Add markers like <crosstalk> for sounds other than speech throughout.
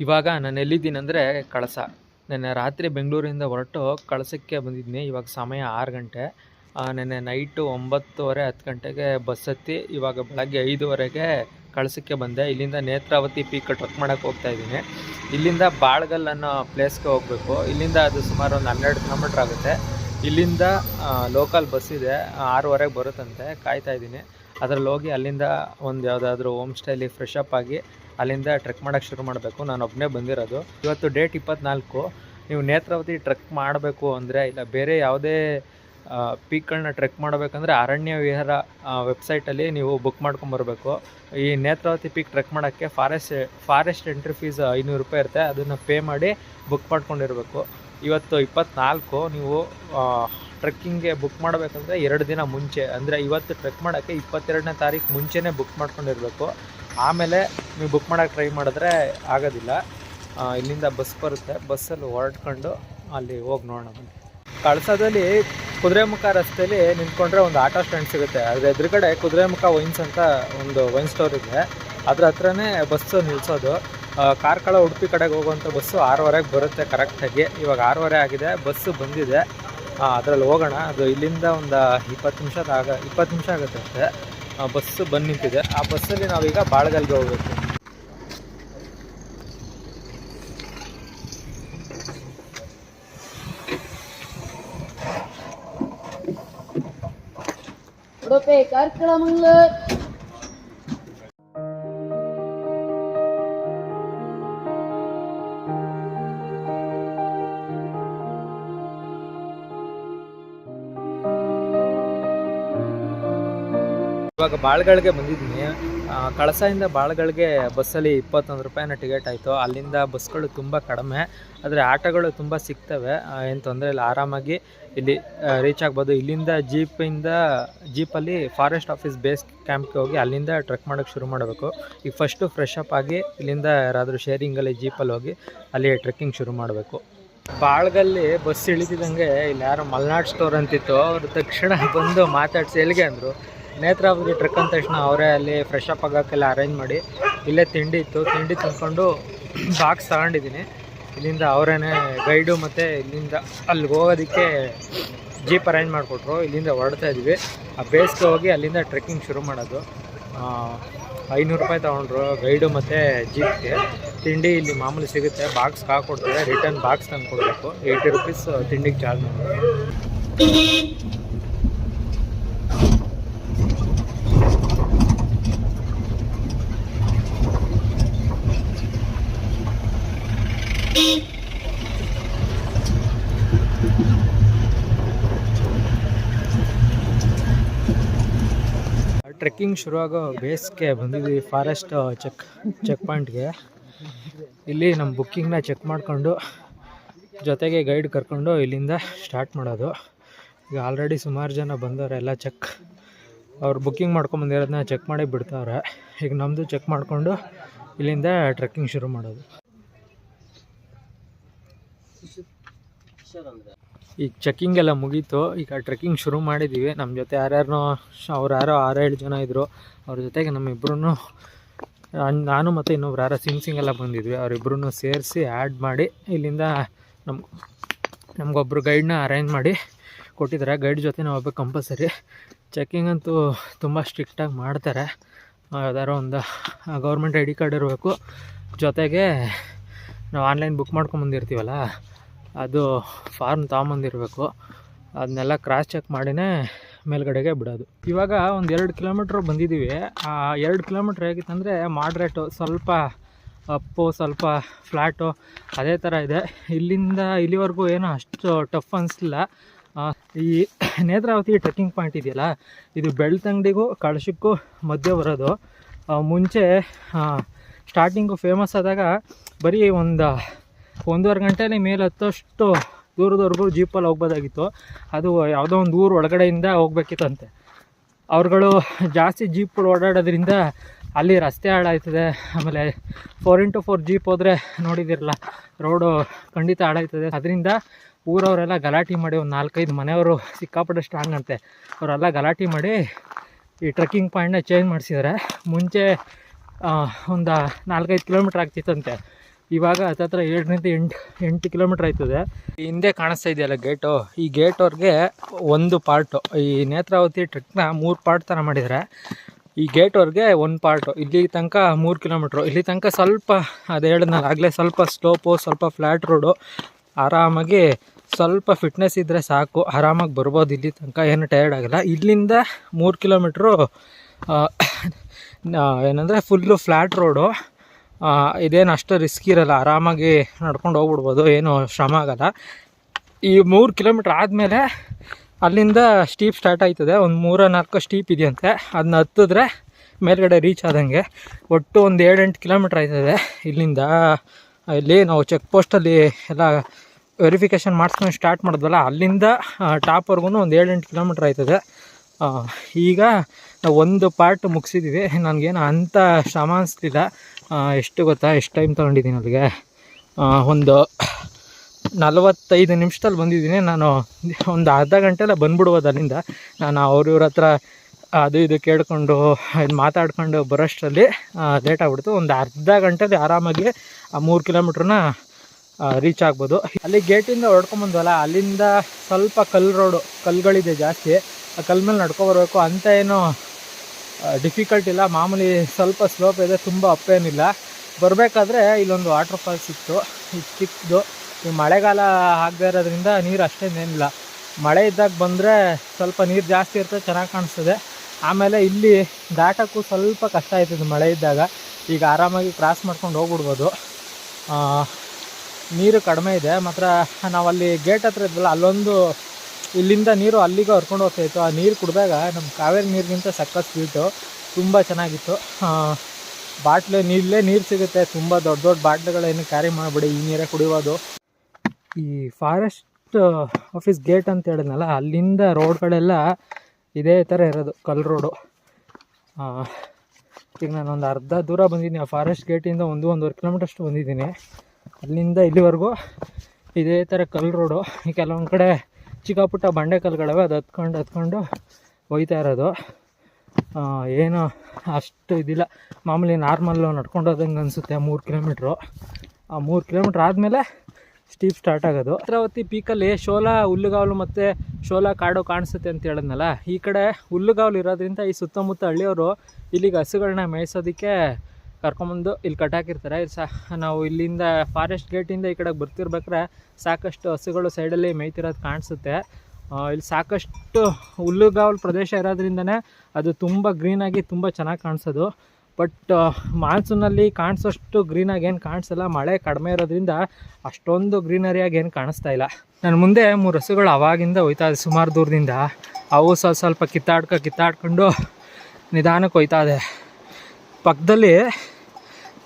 ಇವಾಗ ನಾನು ಎಲ್ಲಿದ್ದೀನಿ ಅಂದರೆ ಕಳಸ. ನೆನ್ನೆ ರಾತ್ರಿ ಬೆಂಗಳೂರಿಂದ ಹೊರಟು ಕಳಸಕ್ಕೆ ಬಂದಿದ್ದೀನಿ. ಇವಾಗ ಸಮಯ ಆರು ಗಂಟೆ. ನೆನ್ನೆ ನೈಟು ಒಂಬತ್ತುವರೆ ಹತ್ತು ಗಂಟೆಗೆ ಬಸ್ ಹತ್ತಿ ಇವಾಗ ಬೆಳಗ್ಗೆ ಐದುವರೆಗೆ ಕಳಸಕ್ಕೆ ಬಂದೆ. ಇಲ್ಲಿಂದ ನೇತ್ರಾವತಿ ಪೀಕ್ ಟ್ರಕ್ ಮಾಡೋಕ್ಕೆ ಹೋಗ್ತಾ ಇದ್ದೀನಿ. ಇಲ್ಲಿಂದ ಬಾಳ್ಗಲ್ ಅನ್ನೋ ಪ್ಲೇಸ್ಗೆ ಹೋಗಬೇಕು. ಇಲ್ಲಿಂದ ಅದು ಸುಮಾರು ಒಂದು ಹನ್ನೆರಡು ಕಿಲೋಮೀಟ್ರ್ ಆಗುತ್ತೆ. ಇಲ್ಲಿಂದ ಲೋಕಲ್ ಬಸ್ ಇದೆ. ಆರೂವರೆಗೆ ಬರುತ್ತಂತೆ. ಕಾಯ್ತಾ ಇದ್ದೀನಿ. ಅದರಲ್ಲಿ ಹೋಗಿ ಅಲ್ಲಿಂದ ಒಂದು ಯಾವುದಾದ್ರೂ ಹೋಮ್ ಸ್ಟೈಲಿ ಫ್ರೆಶ್ ಅಪ್ ಆಗಿ ಅಲ್ಲಿಂದ ಟ್ರೆಕ್ ಮಾಡೋಕ್ಕೆ ಶುರು ಮಾಡಬೇಕು. ನಾನು ಒಬ್ಬನೇ ಬಂದಿರೋದು. ಇವತ್ತು ಡೇಟ್ ಇಪ್ಪತ್ನಾಲ್ಕು. ನೀವು ನೇತ್ರಾವತಿ ಟ್ರೆಕ್ ಮಾಡಬೇಕು ಅಂದರೆ, ಇಲ್ಲ ಬೇರೆ ಯಾವುದೇ ಪೀಕ್ಗಳನ್ನ ಟ್ರೆಕ್ ಮಾಡಬೇಕಂದ್ರೆ ಅರಣ್ಯ ವಿಹಾರ ವೆಬ್ಸೈಟಲ್ಲಿ ನೀವು ಬುಕ್ ಮಾಡ್ಕೊಂಬರ್ಬೇಕು. ಈ ನೇತ್ರಾವತಿ ಪೀಕ್ ಟ್ರೆಕ್ ಮಾಡೋಕ್ಕೆ ಫಾರೆಸ್ಟ್ ಫಾರೆಸ್ಟ್ ಎಂಟ್ರಿ ಫೀಸ್ ಐನೂರು ರೂಪಾಯಿ ಇರುತ್ತೆ. ಅದನ್ನು ಪೇ ಮಾಡಿ ಬುಕ್ ಮಾಡ್ಕೊಂಡಿರಬೇಕು. ಇವತ್ತು ಇಪ್ಪತ್ನಾಲ್ಕು, ನೀವು ಟ್ರೆಕ್ಕಿಂಗ್ಗೆ ಬುಕ್ ಮಾಡಬೇಕಂದ್ರೆ ಎರಡು ದಿನ ಮುಂಚೆ. ಅಂದರೆ ಇವತ್ತು ಟ್ರೆಕ್ ಮಾಡೋಕ್ಕೆ ಇಪ್ಪತ್ತೆರಡನೇ ತಾರೀಕು ಮುಂಚೆನೇ ಬುಕ್ ಮಾಡ್ಕೊಂಡಿರಬೇಕು. ಆಮೇಲೆ ನೀವು ಬುಕ್ ಮಾಡೋಕ್ಕೆ ಟ್ರೈ ಮಾಡಿದ್ರೆ ಆಗೋದಿಲ್ಲ. ಇಲ್ಲಿಂದ ಬಸ್ ಬರುತ್ತೆ. ಬಸ್ಸಲ್ಲಿ ಹೊರಡ್ಕೊಂಡು ಅಲ್ಲಿ ಹೋಗಿ ನೋಡೋಣ ಬನ್ನಿ. ಕಳಸದಲ್ಲಿ ಕುದುರೆಮುಖ ರಸ್ತೆಯಲ್ಲಿ ನಿಂತ್ಕೊಂಡ್ರೆ ಒಂದು ಆಟೋ ಸ್ಟ್ಯಾಂಡ್ ಸಿಗುತ್ತೆ. ಅದ್ರ ಎದುರುಗಡೆ ಕುದುರೆಮುಖ ವೈನ್ಸ್ ಅಂತ ಒಂದು ವೈನ್ ಸ್ಟೋರ್ ಇದೆ. ಅದ್ರ ಹತ್ರನೇ ಬಸ್ಸು ನಿಲ್ಲಿಸೋದು ಕಾರ್ಕಳ ಉಡುಪಿ ಕಡೆಗೆ ಹೋಗುವಂಥ ಬಸ್ಸು ಆರೂವರೆಗೆ ಬರುತ್ತೆ ಕರೆಕ್ಟಾಗಿ ಇವಾಗ ಆರೂವರೆ ಆಗಿದೆ. ಬಸ್ಸು ಬಂದಿದೆ. ಅದರಲ್ಲಿ ಹೋಗೋಣ. ಅದು ಇಲ್ಲಿಂದ ಒಂದು ಇಪ್ಪತ್ತು ನಿಮಿಷದ ಆಗ, ಇಪ್ಪತ್ತು ನಿಮಿಷ ಆಗುತ್ತೆ ಅಷ್ಟೇ. ಬಸ್ ಬಂದು ನಿಂತಿದೆ. ಆ ಬಸ್ಸಲ್ಲಿ ನಾವೀಗ ಬಾಳ್ಗಲ್ಗೆ ಹೋಗ್ಬೇಕು. ಕಾರ್ಕಳ ಕಾರ್ಕಳಮಂಗ್ಲ ಇವಾಗ ಬಾಳ್ಗಳಿಗೆ ಬಂದಿದ್ದೀನಿ ಕಳಸದಿಂದ ಬಾಳ್ಗಳಿಗೆ ಬಸ್ಸಲ್ಲಿ ಇಪ್ಪತ್ತೊಂದು ರೂಪಾಯಿನ ಟಿಕೆಟ್ ಆಯಿತು. ಅಲ್ಲಿಂದ ಬಸ್ಗಳು ತುಂಬ ಕಡಿಮೆ. ಆದರೆ ಆಟೋಗಳು ತುಂಬ ಸಿಗ್ತವೆ. ಏನು ತೊಂದರೆ ಇಲ್ಲ. ಆರಾಮಾಗಿ ಇಲ್ಲಿ ರೀಚ್ ಆಗ್ಬೋದು. ಇಲ್ಲಿಂದ ಜೀಪಿಂದ ಜೀಪಲ್ಲಿ ಫಾರೆಸ್ಟ್ ಆಫೀಸ್ ಬೇಸ್ ಕ್ಯಾಂಪ್ಗೆ ಹೋಗಿ ಅಲ್ಲಿಂದ ಟ್ರೆಕ್ ಮಾಡೋಕ್ಕೆ ಶುರು ಮಾಡಬೇಕು. ಈಗ ಫಸ್ಟು ಫ್ರೆಶ್ ಅಪ್ ಆಗಿ ಇಲ್ಲಿಂದ ಯಾರಾದರೂ ಶೇರಿಂಗಲ್ಲಿ ಜೀಪಲ್ಲಿ ಹೋಗಿ ಅಲ್ಲಿ ಟ್ರೆಕ್ಕಿಂಗ್ ಶುರು ಮಾಡಬೇಕು. ಬಾಳ್ಗಲ್ಲಿ ಬಸ್ ಇಳಿತಿದ್ದಂಗೆ ಇಲ್ಲಿ ಯಾರೋ ಮಲ್ನಾಡ್ ಸ್ಟೋರ್ ಅಂತಿತ್ತು. ಅವರು ತಕ್ಷಣ ಬಂದು ಮಾತಾಡಿಸಿ, ಎಲ್ಲಿಗೆ ಅಂದರು? ನೇತ್ರಾವತಿ ಟ್ರಕ್ ಅಂದ ತಕ್ಷಣ ಅವರೇ ಅಲ್ಲಿ ಫ್ರೆಶ್ ಅಪ್ ಆಗೋಕ್ಕೆಲ್ಲ ಅರೇಂಜ್ ಮಾಡಿ ಇಲ್ಲೇ ತಿಂಡಿ ಇತ್ತು. ತಿಂಡಿ ತಿಂದ್ಕೊಂಡು ಬಾಕ್ಸ್ <clears throat> ತಗೊಂಡಿದ್ದೀನಿ. ಇಲ್ಲಿಂದ ಅವರೇ ಗೈಡು ಮತ್ತು ಇಲ್ಲಿಂದ ಅಲ್ಲಿಗೆ ಹೋಗೋದಕ್ಕೆ ಜೀಪ್ ಅರೇಂಜ್ ಮಾಡಿಕೊಟ್ರು. ಇಲ್ಲಿಂದ ಹೊರಡ್ತಾ ಇದ್ವಿ. ಆ ಬೇಸ್ಗೆ ಹೋಗಿ ಅಲ್ಲಿಂದ ಟ್ರೆಕ್ಕಿಂಗ್ ಶುರು ಮಾಡೋದು. ಐನೂರು ರೂಪಾಯಿ ತೊಗೊಂಡ್ರು ಗೈಡು ಮತ್ತು ಜೀಪ್ಗೆ ತಿಂಡಿ ಇಲ್ಲಿ ಮಾಮೂಲಿ ಸಿಗುತ್ತೆ. ಬಾಕ್ಸ್ ಹಾಕೊಡ್ತಾರೆ. ರಿಟರ್ನ್ ಬಾಕ್ಸ್ ತಂದು ಕೊಡಬೇಕು ಏಯ್ಟಿ ರುಪೀಸ್ ತಿಂಡಿಗೆ ಚಾರ್ಜ್ ಮಾಡಬೇಕು ಟ್ರೆಕ್ಕಿಂಗ್ ಶುರುವಾಗೋ ಬೇಸ್ಗೆ ಬಂದಿದ್ವಿ ಫಾರೆಸ್ಟ್ ಚೆಕ್ ಚೆಕ್ ಪಾಯಿಂಟ್ಗೆ ಇಲ್ಲಿ ನಮ್ಮ ಬುಕ್ಕಿಂಗ್ನ ಚೆಕ್ ಮಾಡಿಕೊಂಡು, ಜೊತೆಗೆ ಗೈಡ್ ಕರ್ಕೊಂಡು ಇಲ್ಲಿಂದ ಸ್ಟಾರ್ಟ್ ಮಾಡೋದು. ಈಗ ಆಲ್ರೆಡಿ ಸುಮಾರು ಜನ ಬಂದವ್ರೆ, ಎಲ್ಲ ಚೆಕ್ ಅವ್ರು ಬುಕ್ಕಿಂಗ್ ಮಾಡ್ಕೊಂಬಂದಿರೋದನ್ನ ಚೆಕ್ ಮಾಡಿ ಬಿಡ್ತಾವ್ರೆ. ಈಗ ನಮ್ಮದು ಚೆಕ್ ಮಾಡಿಕೊಂಡು ಇಲ್ಲಿಂದ ಟ್ರೆಕ್ಕಿಂಗ್ ಶುರು ಮಾಡೋದು. ಈಗ ಚೆಕ್ಕಿಂಗ್ ಎಲ್ಲ ಮುಗೀತು. ಈಗ ಟ್ರೆಕ್ಕಿಂಗ್ ಶುರು ಮಾಡಿದ್ದೀವಿ ನಮ್ಮ ಜೊತೆ ಯಾರ್ಯಾರನೋ ಅವ್ರು ಯಾರೋ ಆರೇಳು ಜನ ಇದ್ದರು ಅವ್ರ ಜೊತೆಗೆ ನಮ್ಮಿಬ್ರು ನಾನು ಮತ್ತು ಇನ್ನೊಬ್ರು ಯಾರೋ ಸಿಂಗ್ ಸಿಂಗ್ ಎಲ್ಲ ಬಂದಿದ್ವಿ. ಅವರಿಬ್ಬರೂ ಸೇರಿಸಿ ಆ್ಯಡ್ ಮಾಡಿ ಇಲ್ಲಿಂದ ನಮ್ಮ ನಮಗೊಬ್ಬರು ಗೈಡ್ನ ಅರೇಂಜ್ ಮಾಡಿ ಕೊಟ್ಟಿದ್ದಾರೆ. ಗೈಡ್ ಜೊತೆ ನಾವು ಒಬ್ಬ ಕಂಪಲ್ಸರಿ ಚೆಕ್ಕಿಂಗ್ ಅಂತೂ ತುಂಬ ಸ್ಟ್ರಿಕ್ಟಾಗಿ ಮಾಡ್ತಾರೆ. ಯಾವ್ದಾರೋ ಒಂದು ಗೌರ್ಮೆಂಟ್ ಐ ಡಿ ಕಾರ್ಡ್ ಇರಬೇಕು. ಜೊತೆಗೆ, ನಾವು ಆನ್ಲೈನ್ ಬುಕ್ ಮಾಡ್ಕೊಂಬಂದಿರ್ತೀವಲ್ಲ ಅದು ಫಾರ್ಮ್ ತೊಗೊಂಬಂದಿರಬೇಕು. ಅದನ್ನೆಲ್ಲ ಕ್ರಾಸ್ ಚೆಕ್ ಮಾಡಿನೇ ಮೇಲ್ಗಡೆಗೆ ಬಿಡೋದು. ಇವಾಗ ಒಂದು ಎರಡು ಕಿಲೋಮೀಟ್ರ್ ಬಂದಿದ್ದೀವಿ ಆ ಎರಡು ಕಿಲೋಮೀಟ್ರ್ ಹೇಗಿತ್ತಂದರೆ ಮಾಡ್ರೇಟು ಸ್ವಲ್ಪ ಅಪ್ಪು ಸ್ವಲ್ಪ ಫ್ಲ್ಯಾಟು ಅದೇ ಥರ ಇದೆ. ಇಲ್ಲಿಂದ ಇಲ್ಲಿವರೆಗೂ ಏನೋ ಅಷ್ಟು ಟಫ್ ಅನಿಸ್ಲಿಲ್ಲ ಈ ನೇತ್ರಾವತಿ ಟ್ರೆಕ್ಕಿಂಗ್ ಪಾಯಿಂಟ್ ಇದೆಯಲ್ಲ, ಇದು ಬೆಳ್ತಂಗಡಿಗೂ ಕಳಶಕ್ಕೂ ಮಧ್ಯೆ ಬರೋದು. ಮುಂಚೆ ಸ್ಟಾರ್ಟಿಂಗು ಫೇಮಸ್ ಆದಾಗ ಬರೀ ಒಂದು ಒಂದೂವರೆ ಗಂಟೆಲಿ ಮೇಲೆ ಹತ್ತಷ್ಟು ದೂರದವರೆಗೂ ಜೀಪಲ್ಲಿ ಹೋಗ್ಬೋದಾಗಿತ್ತು. ಅದು ಯಾವುದೋ ಒಂದು ಊರು ಒಳಗಡೆಯಿಂದ ಹೋಗ್ಬೇಕಿತ್ತಂತೆ. ಅವ್ರುಗಳು ಜಾಸ್ತಿ ಜೀಪ್ಗಳು ಓಡಾಡೋದ್ರಿಂದ ಅಲ್ಲಿ ರಸ್ತೆ ಹಾಳಾಯ್ತದೆ. ಆಮೇಲೆ ಫೋರ್ ಇಂಟು ಫೋರ್ ಜೀಪ್ ಹೋದರೆ ನೋಡಿದಿರಲ್ಲ ರೋಡು ಖಂಡಿತ ಹಾಳಾಯ್ತದೆ. ಅದರಿಂದ ಊರವರೆಲ್ಲ ಗಲಾಟೆ ಮಾಡಿ ಒಂದು ನಾಲ್ಕೈದು ಮನೆಯವರು ಸಿಕ್ಕಾಪಟ್ಟೆ ಸ್ಟ್ರಾಂಗ್ ಅಂತೆ. ಅವರೆಲ್ಲ ಗಲಾಟೆ ಮಾಡಿ ಈ ಟ್ರೆಕ್ಕಿಂಗ್ ಪಾಯಿಂಟ್ನ ಚೇಂಜ್ ಮಾಡಿಸಿದ್ದಾರೆ ಮುಂಚೆ ಒಂದು ನಾಲ್ಕೈದು ಕಿಲೋಮೀಟ್ರ್ ಆಗ್ತಿತ್ತಂತೆ. ಇವಾಗ ಹತ್ತತ್ರ ಏಳರಿಂದ ಎಂಟು ಎಂಟು ಕಿಲೋಮೀಟ್ರ್ ಆಯ್ತದೆ. ಹಿಂದೆ ಕಾಣಿಸ್ತಾ ಇದೆಯಲ್ಲ ಗೇಟು ಈ ಗೇಟ್ವರೆಗೆ ಒಂದು ಪಾರ್ಟು ಈ ನೇತ್ರಾವತಿ ಟ್ರೆಕ್ನ ಮೂರು ಪಾರ್ಟ್ ಥರ ಮಾಡಿದರೆ. ಈ ಗೇಟ್ವರೆಗೆ ಒಂದು ಪಾರ್ಟು ಇಲ್ಲಿ ತನಕ ಮೂರು ಕಿಲೋಮೀಟ್ರು ಇಲ್ಲಿ ತನಕ ಸ್ವಲ್ಪ, ಅದು ಹೇಳಿದ್ನಲ್ಲ, ಆಗಲೇ ಸ್ವಲ್ಪ ಸ್ಲೋಪು ಸ್ವಲ್ಪ ಫ್ಲ್ಯಾಟ್ ರೋಡು ಆರಾಮಾಗಿ ಸ್ವಲ್ಪ ಫಿಟ್ನೆಸ್ ಇದ್ದರೆ ಸಾಕು. ಆರಾಮಾಗಿ ಬರ್ಬೋದು ಇಲ್ಲಿ ತನಕ. ಏನು ಟಯರ್ಡ್ ಆಗಲ್ಲ. ಇಲ್ಲಿಂದ ಮೂರು ಕಿಲೋಮೀಟ್ರು ಏನಂದರೆ ಫುಲ್ಲು ಫ್ಲ್ಯಾಟ್ ರೋಡು ಇದೇನು ಅಷ್ಟು ರಿಸ್ಕ್ ಇರಲ್ಲ. ಆರಾಮಾಗಿ ನಡ್ಕೊಂಡು ಹೋಗ್ಬಿಡ್ಬೋದು. ಏನು ಶ್ರಮ ಆಗಲ್ಲ. ಈ ಮೂರು ಕಿಲೋಮೀಟ್ರ್ ಆದಮೇಲೆ ಅಲ್ಲಿಂದ ಸ್ಟೀಪ್ ಸ್ಟಾರ್ಟ್ ಆಯ್ತದೆ. ಒಂದು ಮೂರ ನಾಲ್ಕು ಸ್ಟೀಪ್ ಇದೆಯಂತೆ. ಅದನ್ನ ಹತ್ತಿದ್ರೆ ಮೇಲ್ಗಡೆ ರೀಚ್ ಆದಂಗೆ ಒಟ್ಟು ಒಂದು ಏಳೆಂಟು ಕಿಲೋಮೀಟ್ರ್ ಆಯ್ತದೆ ಇಲ್ಲಿಂದ. ಇಲ್ಲಿ ನಾವು ಚೆಕ್ ಪೋಸ್ಟಲ್ಲಿ ಎಲ್ಲ ವೆರಿಫಿಕೇಷನ್ ಮಾಡಿಸ್ಕೊಂಡು ಸ್ಟಾರ್ಟ್ ಮಾಡಿದ್ವಲ್ಲ, ಅಲ್ಲಿಂದ ಟಾಪ್ವರೆಗೂ ಒಂದು ಏಳೆಂಟು ಕಿಲೋಮೀಟ್ರ್ ಆಯ್ತದೆ. ಈಗ ನಾವು ಒಂದು ಪಾರ್ಟ್ ಮುಗಿಸಿದ್ದೀವಿ ನನಗೇನು ಅಂಥ ಶ್ರಮ ಅನಿಸ್ಲಿಲ್ಲ. ಎಷ್ಟು ಗೊತ್ತಾ? ಎಷ್ಟು ಟೈಮ್ ತೊಗೊಂಡಿದ್ದೀನಿ ಅಲ್ಲಿಗೆ? ಒಂದು ನಲವತ್ತೈದು ನಿಮಿಷದಲ್ಲಿ ಬಂದಿದ್ದೀನಿ. ನಾನು ಒಂದು ಅರ್ಧ ಗಂಟೆಲ್ಲ ಬಂದ್ಬಿಡ್ಬೋದು ಅಲ್ಲಿಂದ. ನಾನು ಅವ್ರ ಇವ್ರ ಹತ್ರ ಅದು ಇದು ಕೇಳ್ಕೊಂಡು, ಇದು ಮಾತಾಡ್ಕೊಂಡು ಬರೋಷ್ಟರಲ್ಲಿ ಲೇಟ್ ಆಗ್ಬಿಡ್ತು. ಒಂದು ಅರ್ಧ ಗಂಟೆಲಿ ಆರಾಮಾಗಿ ಆ ಮೂರು ಕಿಲೋಮೀಟ್ರನ್ನ ರೀಚ್ ಆಗ್ಬೋದು. ಅಲ್ಲಿ ಗೇಟಿಂದ ಹೊಡ್ಕೊಂಬಂದ್ವಲ್ಲ ಅಲ್ಲಿಂದ ಸ್ವಲ್ಪ ಕಲ್ಲು ರೋಡು ಕಲ್ಲುಗಳಿದೆ ಜಾಸ್ತಿ. ಆ ಕಲ್ಲು ಮೇಲೆ ನಡ್ಕೊಬರ್ಬೇಕು ಅಂತ ಏನು ಡಿಫಿಕಲ್ಟ್ ಇಲ್ಲ. ಮಾಮೂಲಿ ಸ್ವಲ್ಪ ಸ್ಲೋಪ್ ಇದೆ, ತುಂಬ ಅಪ್ಪೇನಿಲ್ಲ ಬರಬೇಕಾದ್ರೆ ಇಲ್ಲೊಂದು ವಾಟರ್ ಫಾಲ್ಸ್ ಇತ್ತು. ಇದು ಚಿಕ್ಕದು ಈ ಮಳೆಗಾಲ ಆಗದೆ ಇರೋದ್ರಿಂದ ನೀರು ಅಷ್ಟೇನೇನಿಲ್ಲ ಮಳೆ ಇದ್ದಾಗ ಬಂದರೆ ಸ್ವಲ್ಪ ನೀರು ಜಾಸ್ತಿ ಇರ್ತದೆ ಚೆನ್ನಾಗಿ ಕಾಣಿಸ್ತದೆ. ಆಮೇಲೆ ಇಲ್ಲಿ ದಾಟೋಕ್ಕೂ ಸ್ವಲ್ಪ ಕಷ್ಟ ಆಯ್ತದೆ ಮಳೆ ಇದ್ದಾಗ. ಈಗ ಆರಾಮಾಗಿ ಕ್ರಾಸ್ ಮಾಡ್ಕೊಂಡು ಹೋಗ್ಬಿಡ್ಬೋದು. ನೀರು ಕಡಿಮೆ ಇದೆ. ಮಾತ್ರ ನಾವಲ್ಲಿ ಗೇಟ್ ಹತ್ರ ಇದ್ವಲ್ಲ, ಅಲ್ಲೊಂದು ಇಲ್ಲಿಂದ ನೀರು ಅಲ್ಲಿಗೆ ಹರ್ಕೊಂಡು ಹೋಗ್ತಾಯಿತ್ತು ಆ ನೀರು ಕುಡಿದಾಗ ನಮ್ಮ ಕಾವೇರಿ ನೀರಿಗಿಂತ ಸಕ್ಕತ್ ಸ್ವೀಟು ತುಂಬ ಚೆನ್ನಾಗಿತ್ತು. ಬಾಟ್ಲು ನೀರಲ್ಲೇ ನೀರು ಸಿಗುತ್ತೆ. ತುಂಬ ದೊಡ್ಡ ದೊಡ್ಡ ಬಾಟ್ಲುಗಳೇನು ಕ್ಯಾರಿ ಮಾಡಿಬಿಡಿ. ಈ ನೀರೇ ಕುಡಿಯೋದು ಈ ಫಾರೆಸ್ಟ್ ಆಫೀಸ್ ಗೇಟ್ ಅಂತ ಹೇಳಿದ್ನಲ್ಲ, ಅಲ್ಲಿಂದ ರೋಡ್ಗಳೆಲ್ಲ ಇದೇ ಥರ ಇರೋದು, ಕಲ್ ರೋಡು ಈಗ ನಾನು ಒಂದು ಅರ್ಧ ದೂರ ಬಂದಿದ್ದೀನಿ. ಆ ಫಾರೆಸ್ಟ್ ಗೇಟಿಂದ ಒಂದು ಒಂದೂವರೆ ಕಿಲೋಮೀಟರ್ ಅಷ್ಟು ಬಂದಿದ್ದೀನಿ. ಅಲ್ಲಿಂದ ಇಲ್ಲಿವರೆಗೂ ಇದೇ ಥರ ಕಲ್ ರೋಡು ಈ ಕೆಲವೊಂದು ಕಡೆ ಚಿಕ್ಕ ಪುಟ್ಟ ಬಂಡೆ ಕಲ್ಗಳವೆ ಅದು ಹತ್ಕೊಂಡು ಹತ್ಕೊಂಡು ಹೋಗ್ತಾ ಇರೋದು. ಏನು ಅಷ್ಟು ಇದಿಲ್ಲ. ಮಾಮೂಲಿ ನಾರ್ಮಲ್ಲು ನಡ್ಕೊಂಡು ಹೋದಂಗೆ ಅನಿಸುತ್ತೆ ಮೂರು ಕಿಲೋಮೀಟ್ರು ಆ ಮೂರು ಕಿಲೋಮೀಟ್ರ್ ಆದಮೇಲೆ ಸ್ಟೀಪ್ ಸ್ಟಾರ್ಟ್ ಆಗೋದು. ಭದ್ರಾವತಿ ಪೀಕಲ್ಲಿ ಶೋಲಾ, ಹುಲ್ಲುಗಾವಲು ಮತ್ತು ಶೋಲಾ ಕಾಡು ಕಾಣಿಸುತ್ತೆ ಅಂತ ಹೇಳಿದ್ನಲ್ಲ, ಈ ಕಡೆ ಹುಲ್ಲುಗಾವಲು ಇರೋದ್ರಿಂದ ಈ ಸುತ್ತಮುತ್ತ ಹಳ್ಳಿಯವರು ಇಲ್ಲಿಗೆ ಹಸುಗಳನ್ನ ಮೇಯಿಸೋದಕ್ಕೆ ಕರ್ಕೊಂಬಂದು ಇಲ್ಲಿ ಕಟ್ಟಾಕಿರ್ತಾರೆ ಇಲ್ಲಿ ಸಹ ನಾವು ಇಲ್ಲಿಂದ ಫಾರೆಸ್ಟ್ ಗೇಟಿಂದ ಈ ಕಡೆಗೆ ಬರ್ತಿರ್ಬೇಕಾರೆ ಸಾಕಷ್ಟು ಹಸುಗಳು ಸೈಡಲ್ಲಿ ಮೇಯ್ತಿರೋದು ಕಾಣಿಸುತ್ತೆ. ಇಲ್ಲಿ ಸಾಕಷ್ಟು ಹುಲ್ಲುಗಾವಲು ಪ್ರದೇಶ ಇರೋದ್ರಿಂದನೇ ಅದು ತುಂಬ ಗ್ರೀನಾಗಿ ತುಂಬ ಚೆನ್ನಾಗಿ ಕಾಣಿಸೋದು. ಬಟ್ ಮಾನ್ಸೂನಲ್ಲಿ ಕಾಣಿಸೋಷ್ಟು ಗ್ರೀನಾಗಿ ಏನು ಕಾಣಿಸಲ್ಲ, ಮಳೆ ಕಡಿಮೆ ಇರೋದ್ರಿಂದ ಅಷ್ಟೊಂದು ಗ್ರೀನರಿಯಾಗಿ ಏನು ಕಾಣಿಸ್ತಾ ಇಲ್ಲ. ನನ್ನ ಮುಂದೆ ಮೂರು ಹಸುಗಳು ಅವಾಗಿಂದ ಹೋಯ್ತಾ ಇದೆ, ಸುಮಾರು ದೂರದಿಂದ. ಅವು ಸ್ವಲ್ಪ ಸ್ವಲ್ಪ ಕಿತ್ತಾಡ್ಕೊ, ಕಿತ್ತಾಡ್ಕೊಂಡು ನಿಧಾನಕ್ಕೆ ಹೋಯ್ತಾ ಇದೆ. ಪಕ್ಕದಲ್ಲಿ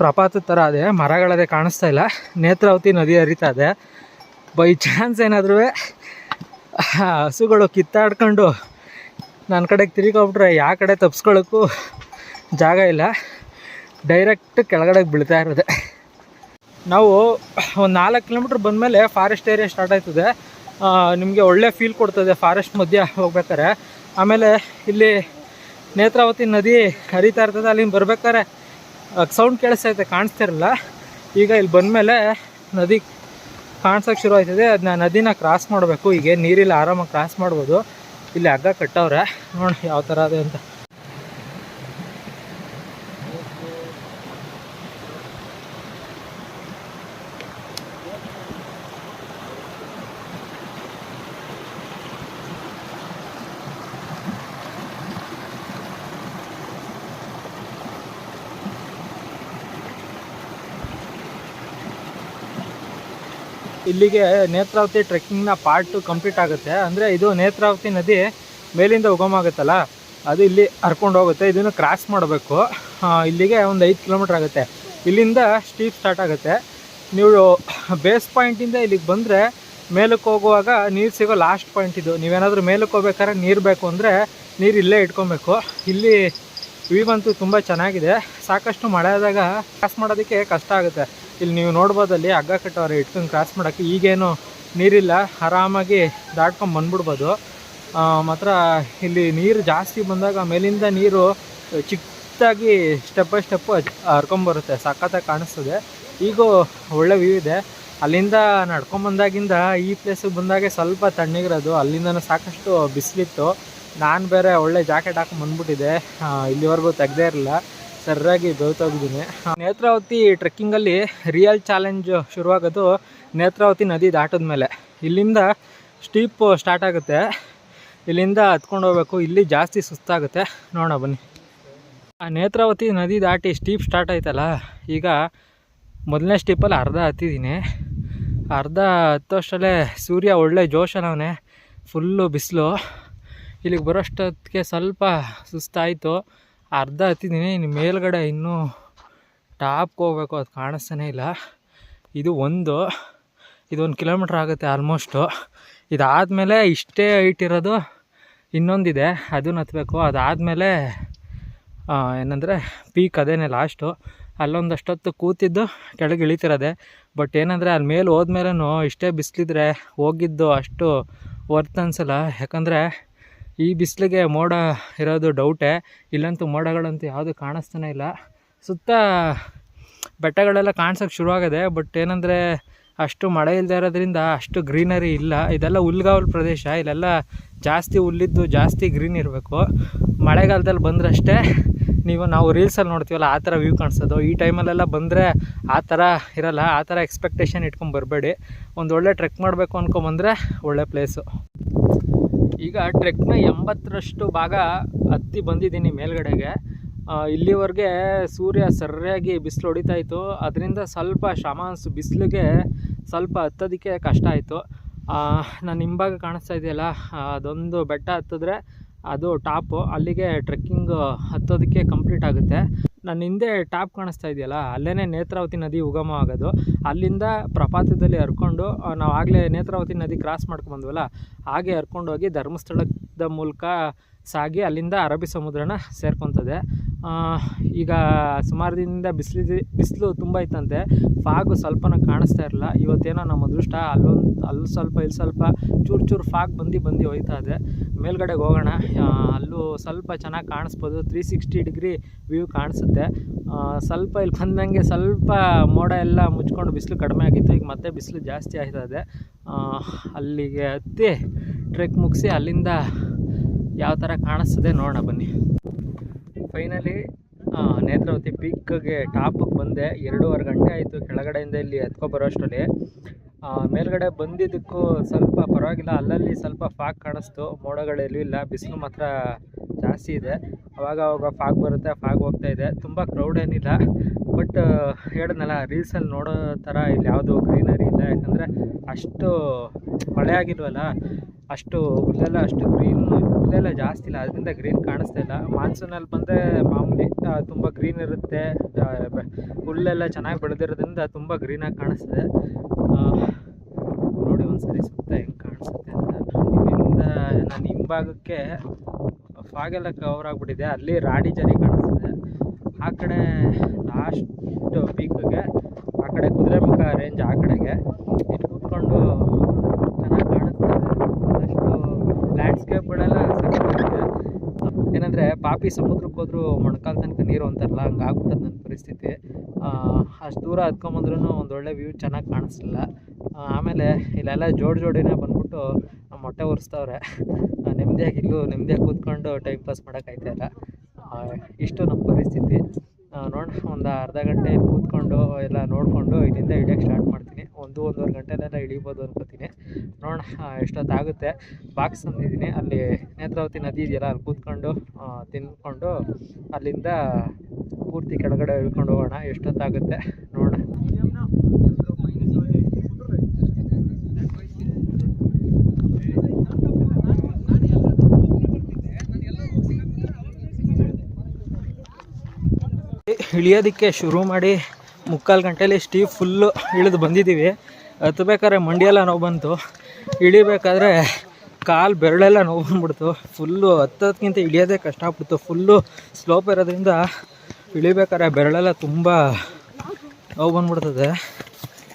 ಪ್ರಪಾತದ ಥರ ಇದೆ ಮರಗಳದೇ ಕಾಣಿಸ್ತಾ ಇಲ್ಲ. ನೇತ್ರಾವತಿ ನದಿ ಹರಿತಾ ಇದೆ. ಬೈ ಚಾನ್ಸ್ ಏನಾದರೂ ಹಸುಗಳು ಕಿತ್ತಾಡ್ಕೊಂಡು ನನ್ನ ಕಡೆಗೆ ತಿರುಗೋಗ್ಬಿಟ್ರೆ ಯಾವ ಕಡೆ ತಪ್ಸ್ಕೊಳ್ಳೋಕ್ಕೂ ಜಾಗ ಇಲ್ಲ. ಡೈರೆಕ್ಟ್ ಕೆಳಗಡೆ ಬೀಳ್ತಾ ಇರೋದೆ. ನಾವು ಒಂದು ನಾಲ್ಕು ಕಿಲೋಮೀಟ್ರ್ ಬಂದಮೇಲೆ ಫಾರೆಸ್ಟ್ ಏರಿಯಾ ಸ್ಟಾರ್ಟ್ ಆಯ್ತದೆ. ನಿಮಗೆ ಒಳ್ಳೆ ಫೀಲ್ ಕೊಡ್ತದೆ ಫಾರೆಸ್ಟ್ ಮಧ್ಯೆ ಹೋಗ್ಬೇಕಾರೆ ಆಮೇಲೆ ಇಲ್ಲಿ ನೇತ್ರಾವತಿ ನದಿ ಹರಿತಾ ಇರ್ತದೆ, ಅಲ್ಲಿಂದ ಬರ್ಬೇಕಾದ್ರೆ ಸೌಂಡ್ ಕೇಳಿಸ್ತೈತೆ ಕಾಣಿಸ್ತಿರಲ್ಲ ಈಗ ಇಲ್ಲಿ ಬಂದಮೇಲೆ ನದಿ ಕಾಣಿಸೋಕೆ ಶುರು ಆಯ್ತದೆ ಅದನ್ನ ನದಿನ ಕ್ರಾಸ್ ಮಾಡಬೇಕು. ಈಗ ನೀರಿಲ್ಲ, ಆರಾಮಾಗಿ ಕ್ರಾಸ್ ಮಾಡ್ಬೋದು. ಇಲ್ಲಿ ಹಗ್ಗ ಕಟ್ಟವ್ರೆ. ನೋಡಿ ಯಾವ ಥರ ಅದೇ ಅಂತ. ಇಲ್ಲಿಗೆ ನೇತ್ರಾವತಿ ಟ್ರೆಕ್ಕಿಂಗ್ನ ಪಾರ್ಟು ಕಂಪ್ಲೀಟ್ ಆಗುತ್ತೆ. ಅಂದರೆ ಇದು ನೇತ್ರಾವತಿ ನದಿ ಮೇಲಿಂದ ಉಗಮ ಆಗುತ್ತಲ್ಲ, ಅದು ಇಲ್ಲಿ ಹರ್ಕೊಂಡು ಹೋಗುತ್ತೆ. ಇದನ್ನು ಕ್ರಾಸ್ ಮಾಡಬೇಕು. ಇಲ್ಲಿಗೆ ಒಂದು ಐದು ಕಿಲೋಮೀಟ್ರ್ ಆಗುತ್ತೆ. ಇಲ್ಲಿಂದ ಸ್ಟೀಪ್ ಸ್ಟಾರ್ಟ್ ಆಗುತ್ತೆ. ನೀವು ಬೇಸ್ ಪಾಯಿಂಟಿಂದ ಇಲ್ಲಿಗೆ ಬಂದರೆ ಮೇಲಕ್ಕೆ ಹೋಗುವಾಗ ನೀರು ಸಿಗೋ ಲಾಸ್ಟ್ ಪಾಯಿಂಟ್ ಇದು. ನೀವೇನಾದರೂ ಮೇಲಕ್ಕೆ ಹೋಗ್ಬೇಕಾದ್ರೆ ನೀರು ಬೇಕು ಅಂದರೆ ನೀರು ಇಲ್ಲೇ ಇಟ್ಕೊಬೇಕು. ಇಲ್ಲಿ ವ್ಯೂ ಅಂತೂ ತುಂಬ ಚೆನ್ನಾಗಿದೆ. ಸಾಕಷ್ಟು ಮಳೆ ಆದಾಗ ಕ್ರಾಸ್ ಮಾಡೋದಕ್ಕೆ ಕಷ್ಟ ಆಗುತ್ತೆ. ಇಲ್ಲಿ ನೀವು ನೋಡ್ಬೋದಲ್ಲಿ ಹಗ್ಗ ಕಟ್ಟವ್ರೆ ಇಟ್ಕೊಂಡು ಕ್ರಾಸ್ ಮಾಡೋಕ್ಕೆ ಈಗೇನು ನೀರಿಲ್ಲ, ಆರಾಮಾಗಿ ದಾಟ್ಕೊಂಡು ಬಂದ್ಬಿಡ್ಬೋದು. ಮಾತ್ರ ಇಲ್ಲಿ ನೀರು ಜಾಸ್ತಿ ಬಂದಾಗ ಮೇಲಿಂದ ನೀರು ಚಿಕ್ಕದಾಗಿ ಸ್ಟೆಪ್ ಬೈ ಸ್ಟೆಪ್ಪು ಹರ್ಕೊಂಬರುತ್ತೆ ಸಖತ್ತಾಗಿ ಕಾಣಿಸ್ತದೆ. ಈಗ ಒಳ್ಳೆ ವ್ಯೂ ಇದೆ. ಅಲ್ಲಿಂದ ನಡ್ಕೊಂಬಂದಾಗಿಂದ ಈ ಪ್ಲೇಸಿಗೆ ಬಂದಾಗೆ ಸ್ವಲ್ಪ ತಣ್ಣಗಿರೋದು ಅಲ್ಲಿಂದ ಸಾಕಷ್ಟು ಬಿಸಿಲಿತ್ತು. ನಾನು ಬೇರೆ ಒಳ್ಳೆ ಜಾಕೆಟ್ ಹಾಕೊಂಡು ಬಂದ್ಬಿಟ್ಟಿದ್ದೆ. ಇಲ್ಲಿವರೆಗೂ ತೆಗ್ದೇ ಇರಲಿಲ್ಲ. ಸರ್ರಾಗಿ ಬೆಳ್ತೋಗಿದ್ದೀನಿ ನೇತ್ರಾವತಿ ಟ್ರೆಕ್ಕಿಂಗಲ್ಲಿ ರಿಯಲ್ ಚಾಲೆಂಜ್ ಶುರುವಾಗೋದು ನೇತ್ರಾವತಿ ನದಿ ದಾಟದ ಮೇಲೆ. ಇಲ್ಲಿಂದ ಸ್ಟೀಪ್ ಸ್ಟಾರ್ಟ್ ಆಗುತ್ತೆ. ಇಲ್ಲಿಂದ ಹತ್ಕೊಂಡು ಹೋಗ್ಬೇಕು. ಇಲ್ಲಿ ಜಾಸ್ತಿ ಸುಸ್ತಾಗುತ್ತೆ. ನೋಡೋಣ, ಬನ್ನಿ. ಆ ನೇತ್ರಾವತಿ ನದಿ ದಾಟಿ ಸ್ಟೀಪ್ ಸ್ಟಾರ್ಟ್ ಆಯ್ತಲ್ಲ, ಈಗ ಮೊದಲನೇ ಸ್ಟೀಪಲ್ಲಿ ಅರ್ಧ ಹತ್ತಿದ್ದೀನಿ. ಅರ್ಧ ಹತ್ತೋಷ್ಟರಲ್ಲೇ ಸೂರ್ಯ ಒಳ್ಳೆ ಜೋಶನವನೇ ಫುಲ್ಲು ಬಿಸಿಲು. ಇಲ್ಲಿಗೆ ಬರೋಷ್ಟೊತ್ತಿಗೆ ಸ್ವಲ್ಪ ಸುಸ್ತಾಯಿತು. ಅರ್ಧ ಹತ್ತಿದ್ದೀನಿ ಇನ್ನು ಮೇಲ್ಗಡೆ ಇನ್ನೂ ಟಾಪ್ಗೆ ಹೋಗ್ಬೇಕು, ಅದು ಕಾಣಿಸ್ತಾನೆ ಇಲ್ಲ. ಇದು ಒಂದು, ಇದೊಂದು ಕಿಲೋಮೀಟ್ರ್ ಆಗುತ್ತೆ ಆಲ್ಮೋಸ್ಟು. ಇದಾದಮೇಲೆ ಇಷ್ಟೇ ಹೈಟ್ ಇರೋದು ಇನ್ನೊಂದಿದೆ ಅದನ್ನು ಹತ್ತಬೇಕು ಅದಾದಮೇಲೆ ಏನಂದರೆ ಪೀಕ್ ಅದೇನೆ ಲಾಸ್ಟು. ಅಲ್ಲೊಂದಷ್ಟೊತ್ತು ಕೂತಿದ್ದು ಕೆಳಗೆ ಇಳಿತಿರೋದೆ. ಬಟ್ ಏನಂದರೆ ಅಲ್ಲಿ ಮೇಲೆ ಹೋದ್ಮೇಲೂ ಇಷ್ಟೇ ಬಿಸಿಲಿದ್ರೆ ಹೋಗಿದ್ದು ಅಷ್ಟು ವರ್ತ್ ಅನ್ಸಲ್ಲ. ಯಾಕಂದರೆ ಈ ಬಿಸಿಲಿಗೆ ಮೋಡ ಇರೋದು ಡೌಟೇ. ಇಲ್ಲಂತೂ ಮೋಡಗಳಂತೂ ಯಾವುದು ಕಾಣಿಸ್ತಾನೆ ಇಲ್ಲ. ಸುತ್ತ ಬೆಟ್ಟಗಳೆಲ್ಲ ಕಾಣಿಸೋಕೆ ಶುರುವಾಗಿದೆ, ಬಟ್ ಏನಂದರೆ ಅಷ್ಟು ಮಳೆ ಇಲ್ಲದೆ ಇರೋದ್ರಿಂದ ಅಷ್ಟು ಗ್ರೀನರಿ ಇಲ್ಲ. ಇದೆಲ್ಲ ಹುಲ್ಗಾವಲ್ ಪ್ರದೇಶ, ಇಲ್ಲೆಲ್ಲ ಜಾಸ್ತಿ ಹುಲ್ಲಿದ್ದು ಜಾಸ್ತಿ ಗ್ರೀನ್ ಇರಬೇಕು. ಮಳೆಗಾಲದಲ್ಲಿ ಬಂದರಷ್ಟೇ ನೀವು, ನಾವು ರೀಲ್ಸಲ್ಲಿ ನೋಡ್ತೀವಲ್ಲ, ಆ ಥರ ವ್ಯೂ ಕಾಣಿಸೋದು. ಈ ಟೈಮಲ್ಲೆಲ್ಲ ಬಂದರೆ ಆ ಥರ ಇರಲ್ಲ, ಆ ಥರ ಎಕ್ಸ್ಪೆಕ್ಟೇಷನ್ ಇಟ್ಕೊಂಡು ಬರಬೇಡಿ. ಒಂದು ಒಳ್ಳೆ ಟ್ರೆಕ್ ಮಾಡಬೇಕು ಅಂದ್ಕೊಂಬಂದರೆ ಒಳ್ಳೆ ಪ್ಲೇಸು ಈಗ ಟ್ರೆಕ್ನ ಎಂಬತ್ತರಷ್ಟು ಭಾಗ ಹತ್ತಿ ಬಂದಿದ್ದೀನಿ ಮೇಲ್ಗಡೆಗೆ. ಇಲ್ಲಿವರೆಗೆ ಸೂರ್ಯ ಸರಿಯಾಗಿ ಬಿಸಿಲು ಹೊಡಿತಾ ಇತ್ತು. ಅದರಿಂದ ಸ್ವಲ್ಪ ಶಮಾನ್ಸ್ ಬಿಸಿಲಿಗೆ ಸ್ವಲ್ಪ ಹತ್ತೋದಕ್ಕೆ ಕಷ್ಟ ಆಯಿತು. ನಾನು ಹಿಂಭಾಗ ಕಾಣಿಸ್ತಾ ಇದೆಯಲ್ಲ, ಅದೊಂದು ಬೆಟ್ಟ ಹತ್ತಿದ್ರೆ ಅದು ಟಾಪು. ಅಲ್ಲಿಗೆ ಟ್ರೆಕ್ಕಿಂಗ್ ಹತ್ತೋದಕ್ಕೆ ಕಂಪ್ಲೀಟ್ ಆಗುತ್ತೆ. ನನ್ನ ಹಿಂದೆ ಟಾಪ್ ಕಾಣಿಸ್ತಾ ಇದೆಯಲ್ಲ ಅಲ್ಲೇ ನೇತ್ರಾವತಿ ನದಿ ಉಗಮ ಆಗೋದು. ಅಲ್ಲಿಂದ ಪ್ರಪಾತದಲ್ಲಿ ಹರ್ಕೊಂಡು ನಾವು ಆಗಲೇ ನೇತ್ರಾವತಿ ನದಿ ಕ್ರಾಸ್ ಮಾಡ್ಕೊಂಡ್ಬಂದ್ವಲ್ಲ ಹಾಗೆ ಹರ್ಕೊಂಡು ಹೋಗಿ ಧರ್ಮಸ್ಥಳದ ಮೂಲಕ ಸಾಗಿ ಅಲ್ಲಿಂದ ಅರಬ್ಬಿ ಸಮುದ್ರನ ಸೇರ್ಕೊತದೆ. ಈಗ ಸುಮಾರು ದಿನದಿಂದ ಬಿಸಿಲಿದೆ, ಬಿಸಿಲು ತುಂಬ ಇತ್ತಂತೆ. ಫಾಗು ಸ್ವಲ್ಪನೂ ಕಾಣಿಸ್ತಾ ಇರಲಿಲ್ಲ. ಇವತ್ತೇನೋ ನಮ್ಮ ಅದೃಷ್ಟ, ಅಲ್ಲೊಂದು, ಅಲ್ಲಿ ಸ್ವಲ್ಪ, ಇಲ್ಲಿ ಸ್ವಲ್ಪ ಚೂರು ಚೂರು ಫಾಗ್ ಬಂದು ಬಂದು ಹೋಯ್ತಾ ಇದೆ. ಮೇಲ್ಗಡೆಗೆ ಹೋಗೋಣ. ಅಲ್ಲೂ ಸ್ವಲ್ಪ ಚೆನ್ನಾಗಿ ಕಾಣಿಸ್ಬೋದು. ತ್ರೀ ಸಿಕ್ಸ್ಟಿ ಡಿಗ್ರಿ ವ್ಯೂ ಕಾಣಿಸುತ್ತೆ. ಸ್ವಲ್ಪ ಇಲ್ಲಿ ಬಂದಂಗೆ ಸ್ವಲ್ಪ ಮೋಡ ಎಲ್ಲ ಮುಚ್ಕೊಂಡು ಬಿಸಿಲು ಕಡಿಮೆ ಆಗಿತ್ತು. ಈಗ ಮತ್ತೆ ಬಿಸಿಲು ಜಾಸ್ತಿ ಆಗ್ತಾ ಇದೆ. ಅಲ್ಲಿಗೆ ಹತ್ತಿ ಟ್ರೆಕ್ ಮುಗಿಸಿ ಅಲ್ಲಿಂದ ಯಾವ ಥರ ಕಾಣಿಸ್ತದೆ ನೋಡೋಣ ಬನ್ನಿ. ಫೈನಲಿ ನೇತ್ರಾವತಿ ಪೀಕ್ಗೆ ಟಾಪಿಗೆ ಬಂದೆ. ಎರಡೂವರೆ ಗಂಟೆ ಆಯಿತು. ಕೆಳಗಡೆಯಿಂದ ಇಲ್ಲಿ ಎತ್ಕೊಬರೋ ಅಷ್ಟರಲ್ಲಿ. ಆ, ಮೇಲ್ಗಡೆ ಬಂದಿದ್ದಕ್ಕೂ ಸ್ವಲ್ಪ ಪರವಾಗಿಲ್ಲ. ಅಲ್ಲಲ್ಲಿ ಸ್ವಲ್ಪ ಫಾಗ್ ಕಾಣಿಸ್ತು. ಮೋಡಗಳೆಲ್ಲೂ ಇಲ್ಲ. ಬಿಸಿಲು ಮಾತ್ರ ಜಾಸ್ತಿ ಇದೆ. ಅವಾಗ ಅವಾಗ ಫಾಗ್ ಬರುತ್ತೆ. ಫಾಗ್ ಹೋಗ್ತಾ ಇದೆ. ತುಂಬ ಕ್ರೌಡ್ ಏನಿಲ್ಲ. ಬಟ್ ಹೇಳಿದ್ನಲ್ಲ ರೀಲ್ಸಲ್ಲಿ ನೋಡೋ ಥರ ಇಲ್ಲಿ ಯಾವುದು ಗ್ರೀನರಿ ಇಲ್ಲ. ಯಾಕಂದರೆ ಅಷ್ಟು ಮಳೆ ಆಗಿಲ್ವಲ್ಲ. ಅಷ್ಟು ಹುಲ್ಲೆಲ್ಲ ಅಷ್ಟು ಗ್ರೀನ್ ಹುಲ್ಲೆಲ್ಲ ಜಾಸ್ತಿ ಇಲ್ಲ. ಅದರಿಂದ ಗ್ರೀನ್ ಕಾಣಿಸ್ತಾ ಇಲ್ಲ. ಮಾನ್ಸೂನಲ್ಲಿ ಬಂದರೆ ಮಾಮೂಲಿ ತುಂಬ ಗ್ರೀನ್ ಇರುತ್ತೆ. ಹುಲ್ಲೆಲ್ಲ ಚೆನ್ನಾಗಿ ಬೆಳೆದಿರೋದ್ರಿಂದ ತುಂಬ ಗ್ರೀನಾಗಿ ಕಾಣಿಸ್ತದೆ. ನೋಡಿ ನೋಡಿ ಒಂದ್ಸರಿ ಸುತ್ತ ಹೆಂಗೆ ಕಾಣಿಸುತ್ತೆ ಅಂತ. ಇಲ್ಲಿಂದ ನಾನು ಹಿಂಭಾಗಕ್ಕೆ ಫಾಗೆಲ್ಲ ಕವರ್ ಆಗಿಬಿಟ್ಟಿದೆ. ಅಲ್ಲಿ ರಾಡಿ ಜರಿ ಕಾಣಿಸ್ತಿದೆ. ಆ ಕಡೆ ಲಾಸ್ಟ್ ಪೀಕ್ಗೆ ಆ ಕಡೆ ಕುದುರೆಮುಖ ರೇಂಜ್ ಆ ಕಡೆಗೆ. ಇಲ್ಲಿ ಕೂತ್ಕೊಂಡು ಚೆನ್ನಾಗಿ ಕಾಣಿಸ್ತಾ ಇದೆ ಒಂದಷ್ಟು ಲ್ಯಾಂಡ್ಸ್ಕೇಪ್ಗಳೆಲ್ಲ ಸಕ್ಕತ್ತಾಗಿದೆ ಏನಂದರೆ ಪಾಪಿ ಸಮುದ್ರಕ್ಕೆ ಹೋದ್ರು ಮೊಣಕಾಲು ತನಕ ನೀರು ಅಂತಾರಲ್ಲ ಹಂಗೆ ಆಗ್ಬಿಟ್ಟದ ನನ್ನ ಪರಿಸ್ಥಿತಿ ಅಷ್ಟು ದೂರ ಹತ್ಕೊಂಬಂದ್ರೂ ಒಂದು ಒಳ್ಳೆ ವ್ಯೂ ಚೆನ್ನಾಗಿ ಕಾಣಿಸ್ಲಿಲ್ಲ. ಆಮೇಲೆ ಇಲ್ಲೆಲ್ಲ ಜೋಡಿ ಜೋಡಿನೇ ಬಂದ್ಬಿಟ್ಟು ಮೊಟ್ಟೆ ಒರೆಸ್ತವ್ರೆ ನೆಮ್ಮದಿಯಾಗಿ ಇಲ್ಲೂ ನೆಮ್ಮದಿಯಾಗಿ ಕೂತ್ಕೊಂಡು ಟೈಮ್ ಪಾಸ್ ಮಾಡೋಕ್ಕಾಯ್ತಾ ಇಲ್ಲ. ಇಷ್ಟು ನಮ್ಮ ಪರಿಸ್ಥಿತಿ. ನೋಡೋಣ ಒಂದು ಅರ್ಧ ಗಂಟೆ ಕೂತ್ಕೊಂಡು, ಎಲ್ಲ ನೋಡಿಕೊಂಡು ಇಲ್ಲಿಂದ ಇಳಿಯೋಕ್ಕೆ ಸ್ಟಾರ್ಟ್ ಮಾಡ್ತೀನಿ. ಒಂದು ಒಂದೂವರೆ ಗಂಟೆಲೆಲ್ಲ ಇಳಿಬೋದು ಅನ್ಕೋತೀನಿ. ನೋಡೋಣ ಎಷ್ಟೊತ್ತಾಗುತ್ತೆ. ಬಾಕ್ಸ್ ತಂದಿದ್ದೀನಿ. ಅಲ್ಲಿ ನೇತ್ರಾವತಿ ನದಿ ಇದೆಯಲ್ಲ, ಅಲ್ಲಿ ಕೂತ್ಕೊಂಡು ತಿನ್ಕೊಂಡು ಅಲ್ಲಿಂದ ಪೂರ್ತಿ ಕೆಳಗಡೆ ಇಳ್ಕೊಂಡು ಹೋಗೋಣ. ಎಷ್ಟೊತ್ತಾಗುತ್ತೆ ನೋಡೋಣ ಇಳಿಯೋದಕ್ಕೆ ಶುರು ಮಾಡಿ ಮುಕ್ಕಾಲು ಗಂಟೆಯಲ್ಲಿ ಸ್ಟೀವ್ ಫುಲ್ಲು ಇಳಿದು ಬಂದಿದ್ದೀವಿ. ಹತ್ಬೇಕಾದ್ರೆ ಮಂಡಿಯೆಲ್ಲ ನೋವು ಬಂತು. ಇಳಿಬೇಕಾದ್ರೆ ಕಾಲು ಬೆರಳೆಲ್ಲ ನೋವು ಬಂದ್ಬಿಡ್ತು. ಫುಲ್ಲು ಹತ್ತೋದಕ್ಕಿಂತ ಇಳಿಯೋದೇ ಕಷ್ಟ ಆಗ್ಬಿಡ್ತು. ಫುಲ್ಲು ಸ್ಲೋಪ್ ಇರೋದ್ರಿಂದ ಇಳಿಬೇಕಾದ್ರೆ ಬೆರಳೆಲ್ಲ ತುಂಬ ನೋವು ಬಂದ್ಬಿಡ್ತದೆ.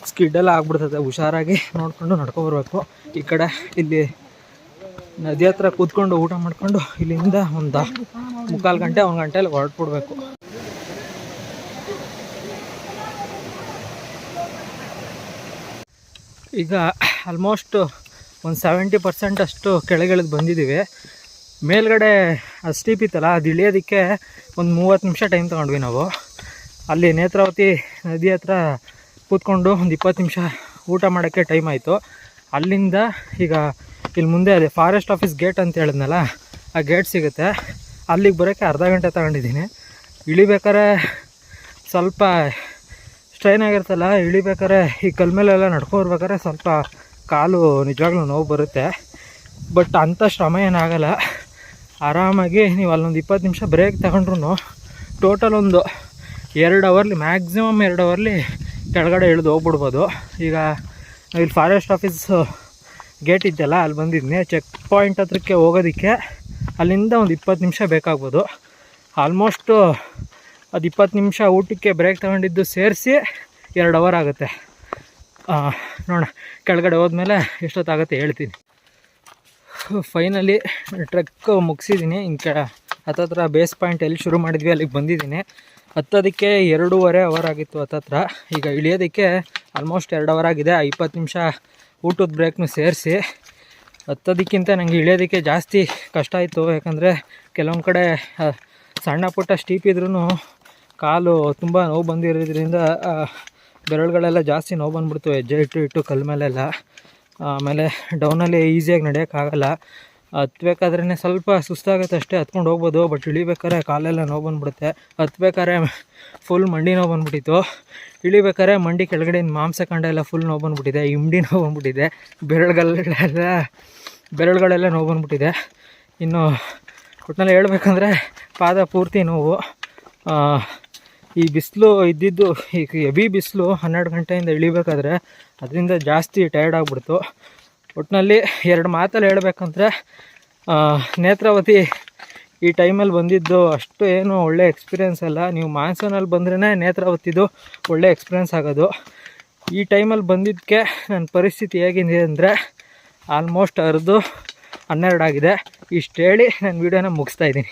ಸ್ಕಿಡ್ಡೆಲ್ಲ ಆಗ್ಬಿಡ್ತದೆ. ಹುಷಾರಾಗಿ ನೋಡಿಕೊಂಡು ನಡ್ಕೊಬರ್ಬೇಕು. ಈ ಕಡೆ ಇಲ್ಲಿ ನದಿ ಹತ್ರ ಕೂತ್ಕೊಂಡು ಊಟ ಮಾಡಿಕೊಂಡು ಇಲ್ಲಿಂದ ಒಂದು ಮುಕ್ಕಾಲು ಗಂಟೆ, ಒಂದು ಗಂಟೆಲಿ ಹೊರಟ್ಬಿಡ್ಬೇಕು. ಈಗ ಆಲ್ಮೋಸ್ಟ್ ಒಂದು ಸೆವೆಂಟಿ ಪರ್ಸೆಂಟ್ ಅಷ್ಟು ಕೆಳಗಿಳಿದು ಬಂದಿದ್ದೀವಿ. ಮೇಲ್ಗಡೆ ಅದು ಸ್ಟೀಪ್ ಇತ್ತಲ್ಲ, ಅದು ಇಳಿಯೋದಕ್ಕೆ ಒಂದು ಮೂವತ್ತು ನಿಮಿಷ ಟೈಮ್ ತೊಗೊಂಡ್ವಿ ನಾವು. ಅಲ್ಲಿ ನೇತ್ರಾವತಿ ನದಿ ಹತ್ರ ಕೂತ್ಕೊಂಡು ಒಂದು ಇಪ್ಪತ್ತು ನಿಮಿಷ ಊಟ ಮಾಡೋಕ್ಕೆ ಟೈಮ್ ಆಯಿತು. ಅಲ್ಲಿಂದ ಈಗ ಇಲ್ಲಿ ಮುಂದೆ ಅದೇ ಫಾರೆಸ್ಟ್ ಆಫೀಸ್ ಗೇಟ್ ಅಂತ ಹೇಳಿದ್ನಲ್ಲ, ಆ ಗೇಟ್ ಸಿಗುತ್ತೆ. ಅಲ್ಲಿಗೆ ಬರೋಕ್ಕೆ ಅರ್ಧ ಗಂಟೆ ತಗೊಂಡಿದ್ದೀನಿ. ಇಳಿಬೇಕಾದ್ರೆ ಸ್ವಲ್ಪ ಸ್ಟ್ರೈನ್ ಆಗಿರ್ತಲ್ಲ ಇಳಿಬೇಕಾದ್ರೆ ಈ ಕಲ್ ಮೇಲೆಲ್ಲ ನಡ್ಕೊಬರ್ಬೇಕಾದ್ರೆ ಸ್ವಲ್ಪ ಕಾಲು ನಿಜವಾಗ್ಲೂ ನೋವು ಬರುತ್ತೆ. ಬಟ್ ಅಂಥ ಶ್ರಮ ಏನಾಗಲ್ಲ. ಆರಾಮಾಗಿ ನೀವು ಅಲ್ಲೊಂದು ಇಪ್ಪತ್ತು ನಿಮಿಷ ಬ್ರೇಕ್ ತಗೊಂಡ್ರು ಟೋಟಲ್ ಒಂದು ಎರಡು ಅವರ್ಲಿ ಮ್ಯಾಕ್ಸಿಮಮ್ ಎರಡು ಅವರ್ಲಿ ಕೆಳಗಡೆ ಇಳಿದು ಹೋಗ್ಬಿಡ್ಬೋದು. ಈಗ ಇಲ್ಲಿ ಫಾರೆಸ್ಟ್ ಆಫೀಸ್ ಗೇಟ್ ಇದೆಯಲ್ಲ ಅಲ್ಲಿ ಬಂದಿದ್ದೀನಿ ಚೆಕ್ ಪಾಯಿಂಟ್ ಹತ್ರಕ್ಕೆ ಹೋಗೋದಕ್ಕೆ ಅಲ್ಲಿಂದ ಒಂದು ಇಪ್ಪತ್ತು ನಿಮಿಷ ಬೇಕಾಗ್ಬೋದು. ಆಲ್ಮೋಸ್ಟು ಅದು ಇಪ್ಪತ್ತು ನಿಮಿಷ ಊಟಕ್ಕೆ ಬ್ರೇಕ್ ತಗೊಂಡಿದ್ದು ಸೇರಿಸಿ ಎರಡು ಅವರ್ ಆಗುತ್ತೆ. ನೋಡೋಣ. ಕೆಳಗಡೆ ಹೋದ್ಮೇಲೆ ಎಷ್ಟೊತ್ತಾಗುತ್ತೆ ಹೇಳ್ತೀನಿ. ಫೈನಲಿ ಟ್ರೆಕ್ ಮುಗಿಸಿದ್ದೀನಿ ಹಿಂಗೆ ಹತ್ತತ್ರ ಬೇಸ್ ಪಾಯಿಂಟ್ ಎಲ್ಲಿ ಶುರು ಮಾಡಿದ್ವಿ, ಅಲ್ಲಿಗೆ ಬಂದಿದ್ದೀನಿ ಹತ್ತೋದಕ್ಕೆ ಎರಡೂವರೆ ಅವರ್ ಆಗಿತ್ತು ಹತ್ತತ್ರ. ಈಗ ಇಳಿಯೋದಕ್ಕೆ ಆಲ್ಮೋಸ್ಟ್ ಎರಡು ಅವರ್ ಆಗಿದೆ. ಇಪ್ಪತ್ತು ನಿಮಿಷ ಊಟದ ಬ್ರೇಕ್ನು ಸೇರಿಸಿ ಹತ್ತೋದಕ್ಕಿಂತ ನನಗೆ ಇಳಿಯೋದಕ್ಕೆ ಜಾಸ್ತಿ ಕಷ್ಟ ಆಯಿತು. ಯಾಕಂದರೆ ಕೆಲವೊಂದು ಕಡೆ ಸಣ್ಣ ಪುಟ್ಟ ಸ್ಟೀಪ್ ಇದ್ರೂ ಕಾಲು ತುಂಬ ನೋವು ಬಂದಿರೋದ್ರಿಂದ ಬೆರಳುಗಳೆಲ್ಲ ಜಾಸ್ತಿ ನೋವು ಬಂದ್ಬಿಡ್ತು ಹೆಜ್ಜೆ ಇಟ್ಟು ಇಟ್ಟು ಕಲ್ ಮೇಲೆಲ್ಲ. ಆಮೇಲೆ ಡೌನಲ್ಲಿ ಈಸಿಯಾಗಿ ನಡೆಯೋಕ್ಕಾಗಲ್ಲ ಹತ್ಬೇಕಾದ್ರೇ ಸ್ವಲ್ಪ ಸುಸ್ತಾಗುತ್ತೆ ಅಷ್ಟೇ, ಹತ್ಕೊಂಡು ಹೋಗ್ಬೋದು. ಬಟ್ ಇಳಿಬೇಕಾದ್ರೆ ಕಾಲೆಲ್ಲ ನೋವು ಬಂದ್ಬಿಡುತ್ತೆ. ಹತ್ಬೇಕಾದ್ರೆ ಫುಲ್ ಮಂಡಿ ನೋವು ಬಂದ್ಬಿಟ್ಟಿತ್ತು. ಇಳಿಬೇಕಾದ್ರೆ ಮಂಡಿ ಕೆಳಗಡೆ ಮಾಂಸ ಕಂಡ ಎಲ್ಲ ಫುಲ್ ನೋವು ಬಂದ್ಬಿಟ್ಟಿದೆ. ಇಂಡಿ ನೋವು ಬಂದ್ಬಿಟ್ಟಿದೆ. ಬೆರಳುಗಳೆಲ್ಲ ಬೆರಳುಗಳೆಲ್ಲ ನೋವು ಬಂದ್ಬಿಟ್ಟಿದೆ. ಇನ್ನು ಒಟ್ಟಿನಲ್ಲಿ ಹೇಳ್ಬೇಕಂದ್ರೆ ಪಾದ ಪೂರ್ತಿ ನೋವು. ಈ ಬಿಸಿಲು ಇದ್ದಿದ್ದು ಈಗ ಹೆವಿ ಬಿಸಿಲು ಹನ್ನೆರಡು ಗಂಟೆಯಿಂದ ಇಳಿಬೇಕಾದ್ರೆ ಅದರಿಂದ ಜಾಸ್ತಿ ಟಯರ್ಡ್ ಆಗಿಬಿಡ್ತು. ಒಟ್ಟಿನಲ್ಲಿ ಎರಡು ಮಾತಲ್ಲಿ ಹೇಳಬೇಕಂದ್ರೆ ನೇತ್ರಾವತಿ ಈ ಟೈಮಲ್ಲಿ ಬಂದಿದ್ದು ಅಷ್ಟು ಏನು ಒಳ್ಳೆ ಎಕ್ಸ್ಪೀರಿಯೆನ್ಸ್ ಅಲ್ಲ. ನೀವು ಮಾನ್ಸೂನಲ್ಲಿ ಬಂದ್ರೇ ನೇತ್ರಾವತಿದು ಒಳ್ಳೆ ಎಕ್ಸ್ಪೀರಿಯೆನ್ಸ್ ಆಗೋದು. ಈ ಟೈಮಲ್ಲಿ ಬಂದಿದ್ದಕ್ಕೆ ನನ್ನ ಪರಿಸ್ಥಿತಿ ಹೇಗಿದೆ ಅಂದರೆ ಆಲ್ಮೋಸ್ಟ್ ಅರ್ದು ಹನ್ನೆರಡಾಗಿದೆ ಇಷ್ಟು ಹೇಳಿ ನಾನು ವೀಡಿಯೋನ ಮುಗಿಸ್ತಾ ಇದ್ದೀನಿ.